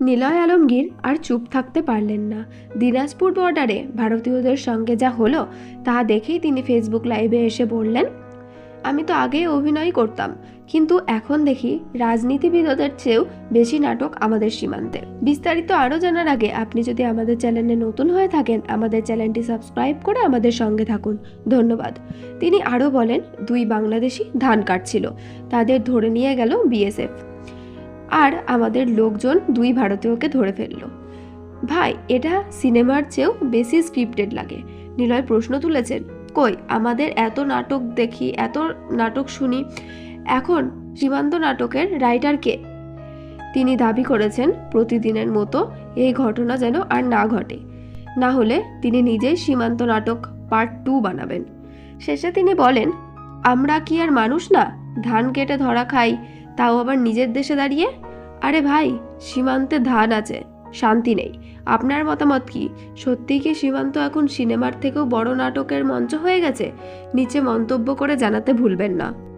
নিলয় আলমগীর আর চুপ থাকতে পারলেন না। দিনাজপুর বর্ডারে ভারতীয়দের সঙ্গে যা হলো, তা দেখেই তিনি ফেসবুক লাইভে এসে বললেন, আমি তো আগে অভিনয় করতাম, কিন্তু এখন দেখি রাজনীতিবিদদের চেয়েও বেশি নাটক আমাদের সীমান্তে। বিস্তারিত আরও জানার আগে আপনি যদি আমাদের চ্যানেলে নতুন হয়ে থাকেন, আমাদের চ্যানেলটি সাবস্ক্রাইব করে আমাদের সঙ্গে থাকুন। ধন্যবাদ। তিনি আরও বলেন, দুই বাংলাদেশি ধান কাটছিল তাদের ধরে নিয়ে গেল বিএসএফ আর আমাদের লোকজন দুই ভারতীয়কে ধরে ফেলল। ভাই, এটা সিনেমার চেয়েও বেশি স্ক্রিপ্টেড লাগে। নিলয় প্রশ্ন তুলেছেন, কই, আমাদের এত নাটক দেখি, এত নাটক শুনি, এখন সীমান্ত নাটকের রাইটার কে? তিনি দাবি করেছেন, প্রতিদিনের মতো এই ঘটনা যেন আর না ঘটে। না হলে তিনি নিজেই সীমান্ত নাটক পার্ট টু বানাবেন। শেষে তিনি বলেন, আমরা কি আর মানুষ না? ধান কেটে ধরা খাই, তাও আবার নিজের দেশে দাঁড়িয়ে? আরে ভাই, সীমান্তে ধান আছে, শান্তি নেই। আপনার মতামত কি? সত্যি কি সীমান্ত এখন সিনেমার থেকেও বড় নাটকের মঞ্চ হয়ে গেছে? নিচে মন্তব্য করে জানাতে ভুলবেন না।